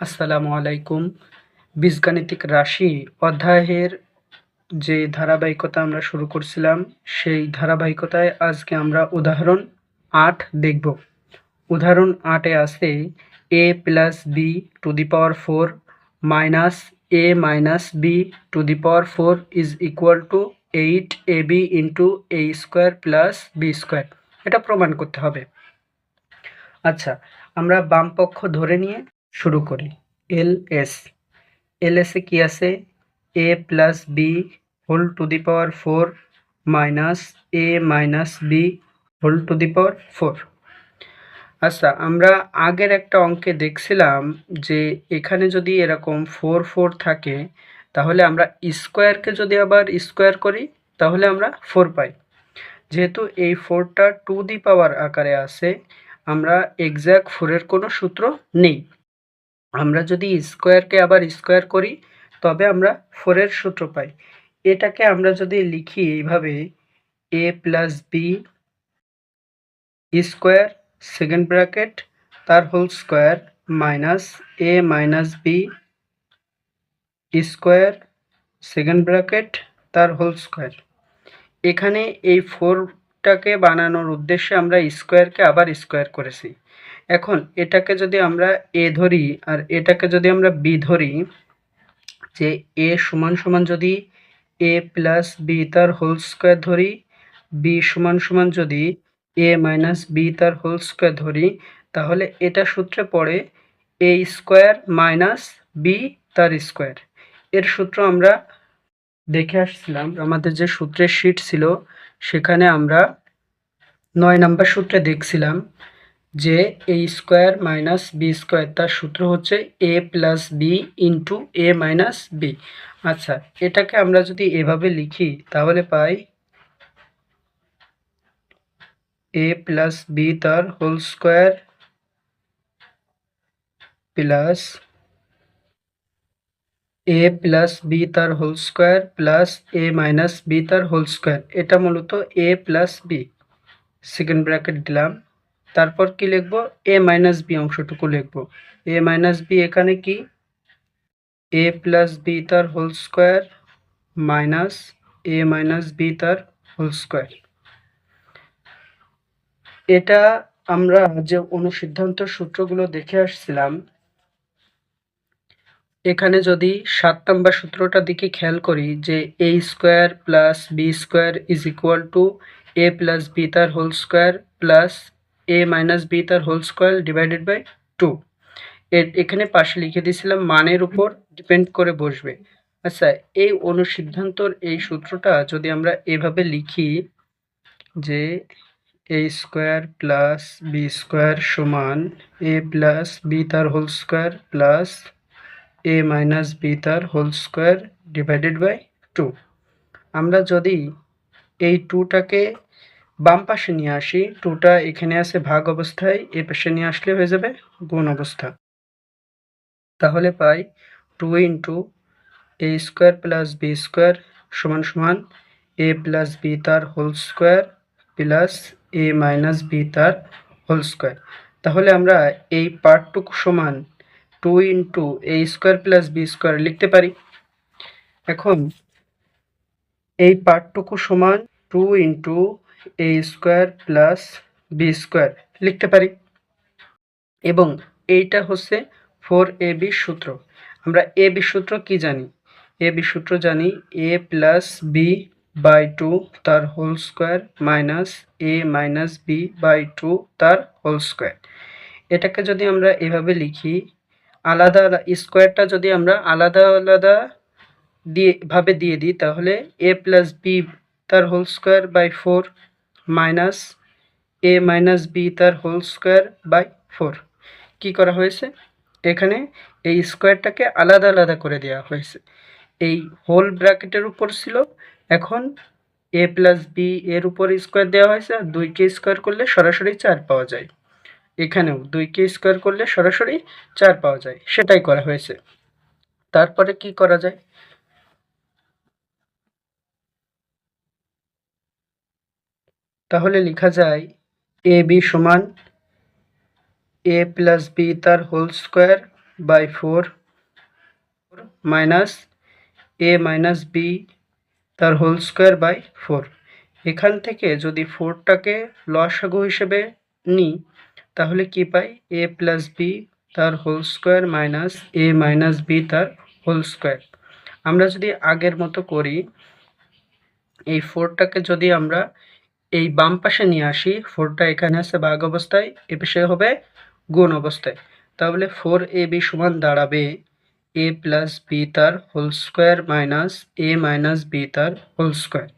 আসসালামু আলাইকুম। বীজগাণিতিক রাশি অধ্যায়ের যে ধারাবাহিকতা আমরা শুরু করছিলাম, সেই ধারাবাহিকতায় আজকে আমরা উদাহরণ আট দেখব। উদাহরণ আটে আছে, A plus B to the power four minus A minus B to the power four is equal to eight A B into A square plus B square. এটা প্রমাণ করতে হবে। আচ্ছা আমরা বাম পক্ষ ধরে নিয়ে শুরু করি। L S. এল এসে কি আছে? A plus B whole to the power four minus A minus B whole to the power four. আচ্ছা আমরা আগের একটা অঙ্কে দেখছিলাম যে এখানে যদি এরকম ফোর ফোর থাকে, তাহলে আমরা স্কোয়ারকে যদি আবার স্কোয়ার করি, তাহলে আমরা ফোর পাই। যেহেতু এই ফোরটা টু দি পাওয়ার আকারে আছে, আমরা এক্স্যাক্ট ফোরের কোনো সূত্র নেই। আমরা যদি স্কোয়ারকে আবার স্কোয়ার করি, তবে আমরা ফোরের সূত্র পাই। এটাকে আমরা যদি লিখি এইভাবে A plus B square second bracket তার whole square minus A minus B square second bracket তার হোল স্কোয়ার এখানে এই ফোরটাকে বানানোর উদ্দেশ্যে আমরা স্কোয়ারকে আবার স্কোয়ার করেছি। এখন এটাকে যদি আমরা এ ধরি আর এটাকে যদি আমরা বি ধরি, যে এ সমান সমান যদি এ প্লাস বি তার হোল স্কোয়ার ধরি, বি সমান সমান যদি এ মাইনাস বি তার হোল স্কোয়ার ধরি, তাহলে এটা সূত্রে পড়ে এ স্কোয়ার মাইনাস বি তার স্কোয়ার। এর সূত্র আমরা দেখে আসছিলাম, আমাদের যে সূত্রের শিট ছিল, সেখানে আমরা নয় নাম্বার সূত্রে দেখছিলাম। যে A square minus B square, তার সূত্র হচ্ছে A plus B into A minus B আচ্ছা এটাকে আমরা যদি এভাবে লিখি, তাহলে পাই এ প্লাস বি তার whole square plus A plus B তার whole square plus A minus B তার হোল স্কোয়ার এটা মূলত A plus B second bracket দিলাম। তারপর কি লিখব? এ মাইনাস বি অংশটুকু লিখব। এ মাইনাস বি এখানে কি? এ প্লাস বি তার whole square minus A minus B তার হোল স্কোয়ার এটা আমরা যে অনুসিদ্ধান্ত সূত্রগুলো দেখে আসছিলাম, এখানে যদি সাত নম্বর সূত্রটার দিকে খেয়াল করি যে A square plus B square is equal to A plus B তার whole square plus A minus B তার whole square divided by two এখানে পাশে লিখে দিয়েছিলাম মানের উপর ডিপেন্ড করে বসবে। আচ্ছা এই অনুসিদ্ধান্তর এই সূত্রটা যদি আমরা এভাবে লিখি যে A square plus B square সমান এ প্লাস বি তার whole square plus A minus B তার whole square divided by two আমরা যদি এই টুটাকে বাম পাশে নিয়ে আসি। টুটা এখানে আছে ভাগ অবস্থায়, এ পাশে নিয়ে আসলে হয়ে যাবে গুণ অবস্থা। তাহলে পাই two into A square plus B square সমান সমান এ প্লাস বি তার whole square plus A minus B তার হোল স্কোয়ার। তাহলে আমরা এই পার্টটুকু সমান two into A square plus B square লিখতে পারি। এখন এই পার্টটুকু সমান two into A square plus B square লিখতে পারি? এবং এইটা হচ্ছে ফোর এ বি সূত্র। আমরা এ বি সূত্র কি জানি? এ বি সূত্র জানি A plus B by two তার whole square minus A minus B by two তার হোল স্কোয়ার এটাকে যদি আমরা এভাবে লিখি, আলাদা স্কোয়ারটা যদি আমরা আলাদা আলাদা দিয়ে ভাবে দিয়ে দিই, তাহলে এ প্লাস বি তার whole square by four minus A minus B তার হোল স্কোয়ার বাই ফোর কী করা হয়েছে? এখানে এই স্কোয়ারটাকে আলাদা আলাদা করে দেওয়া হয়েছে। এই হোল ব্র্যাকেটের উপর ছিল। এখন এ প্লাস বি এর উপর স্কোয়ার দেওয়া হয়েছে। আর দুইকে স্কোয়ার করলে সরাসরি চার পাওয়া যায়। এখানেও দুইকে স্কোয়ার করলে সরাসরি চার পাওয়া যায়। সেটাই করা হয়েছে। তারপরে কি করা যায়? তাহলে লেখা যায় এ বি সমান এ প্লাস বি তার whole square by four minus A minus B তার হোল স্কোয়ার বাই ফোর। এখান থেকে যদি ফোরটাকে লসাগু হিসেবে নিই তাহলে কি পাই? এ প্লাস বি তার whole square minus A minus B তার হোল স্কোয়ার। আমরা যদি আগের মতো করি, এই ফোরটাকে যদি আমরা এই বাম পাশে নিয়ে আসি ফোরটা এখানে আছে বাঘ অবস্থায়, এ পাশে হবে গুণ অবস্থায়। তাহলে ফোর এ বি সমান দাঁড়াবে এ প্লাস বি তার whole square minus A minus B তার হোল স্কোয়ার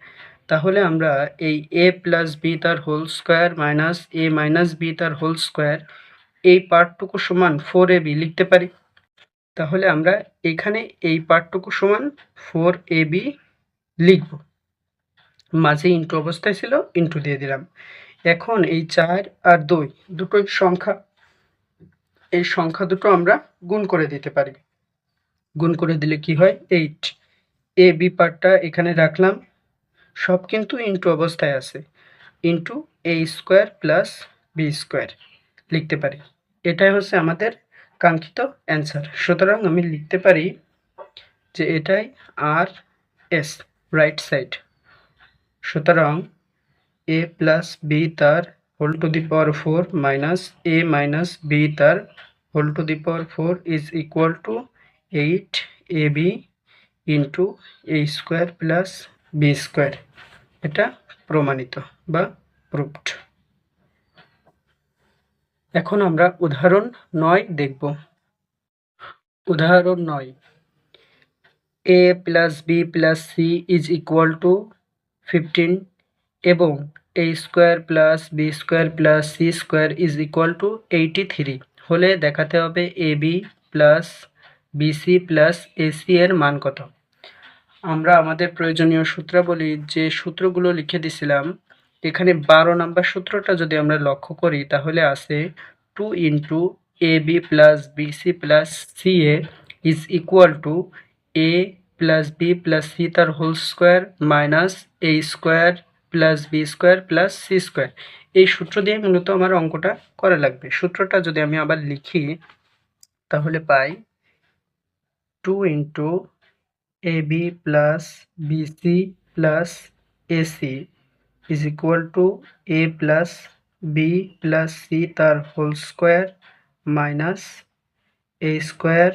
তাহলে আমরা এই এ প্লাস বি তার whole square minus A minus B তার হোল স্কোয়ার এই পার্টটুকু সমান ফোর এ বি লিখতে পারি। তাহলে আমরা এখানে এই পার্টটুকু সমান ফোর এ বি লিখব। মাঝে ইন্টু অবস্থায় ছিল ইন্টু দিয়ে দিলাম। এখন এই চার আর দুই, দুটোই সংখ্যা, এই সংখ্যা দুটো আমরা গুণ করে দিতে পারি। গুণ করে দিলে কি হয়? এইট এ বি পার্টটা এখানে রাখলাম। সব কিন্তু ইন্টু অবস্থায় আছে। Into A square plus B square লিখতে পারি। এটাই হচ্ছে আমাদের কাঙ্ক্ষিত অ্যান্সার সুতরাং আমি লিখতে পারি যে এটাই আর এস রাইট সাইড সুতরাং এ প্লাস বি তার whole to the power four minus A minus B তার whole to the power four is equal to eight A B into A square plus B square এটা প্রমাণিত বা proofed এখন আমরা উদাহরণ নয় দেখব। উদাহরণ নয়। A plus B plus C is equal to fifteen এবং A square plus B square plus C square is equal to eighty three হলে দেখাতে হবে A B plus BC plus AC এর মান কত। আমরা আমাদের প্রয়োজনীয় সূত্রাবলী যে সূত্রগুলো লিখে দিছিলাম, এখানে বারো নাম্বার সূত্রটা যদি আমরা লক্ষ্য করি, তাহলে আছে two into A B plus BC plus C A is equal to A plus B plus C তার whole square minus A square plus B square plus C square এই সূত্র দিয়ে মূলত আমার অঙ্কটা করা লাগবে। সূত্রটা যদি আমি আবার লিখি, তাহলে পাই two into A B plus BC plus AC is equal to A plus B plus C তার whole square minus A square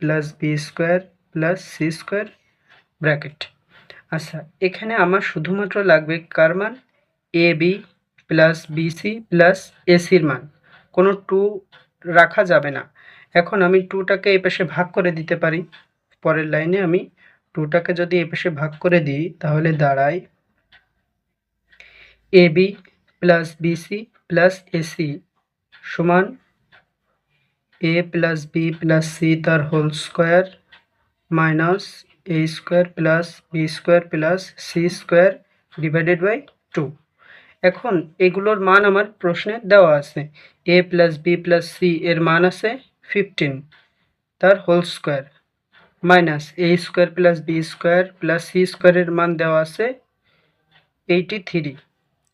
plus B square plus C square bracket আচ্ছা এখানে আমার শুধুমাত্র লাগবে কার মান? A B plus BC plus এসির মান। কোনো টু রাখা যাবে না। এখন আমি টুটাকে এ পাশে ভাগ করে দিতে পারি। পরের লাইনে আমি টুটাকে যদি এ পাশে ভাগ করে দিই, তাহলে দাঁড়ায় A B plus BC plus AC সমান A plus B plus C তার whole square minus A square plus B square plus C square divided by two এখন এগুলোর মান আমার প্রশ্নে দেওয়া আছে। A plus B plus C এর মান আছে ফিফটিন তার whole square minus A square plus B square plus C স্কোয়ারের মান দেওয়া আছে এইটি থ্রি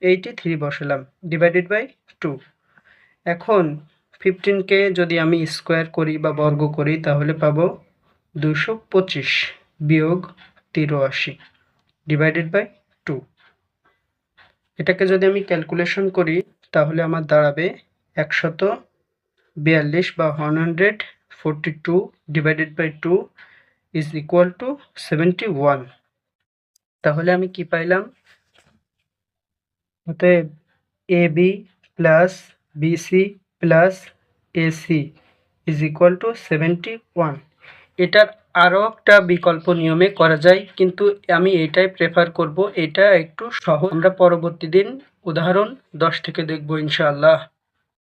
এইটি থ্রি বসালাম ডিভাইডেড বাই টু এখন ফিফটিনকে যদি আমি স্কোয়ার করি বা বর্গ করি তাহলে পাবো দুশো পঁচিশ। বিয়োগ তিরাশি ডিভাইডেড বাই টু এটাকে যদি আমি ক্যালকুলেশন করি, তাহলে আমার দাঁড়াবে একশত বিয়াল্লিশ বা one hundred forty two divided by two is equal to seventy one তাহলে আমি কি পাইলাম? অতএব A B plus BC plus AC is equal to seventy one এটার আরও একটা বিকল্প নিয়মে করা যায়, কিন্তু আমি এটাই প্রেফার করব। এটা একটু সহজ। আমরা পরবর্তী দিন উদাহরণ দশ থেকে দেখব ইনশাআল্লাহ।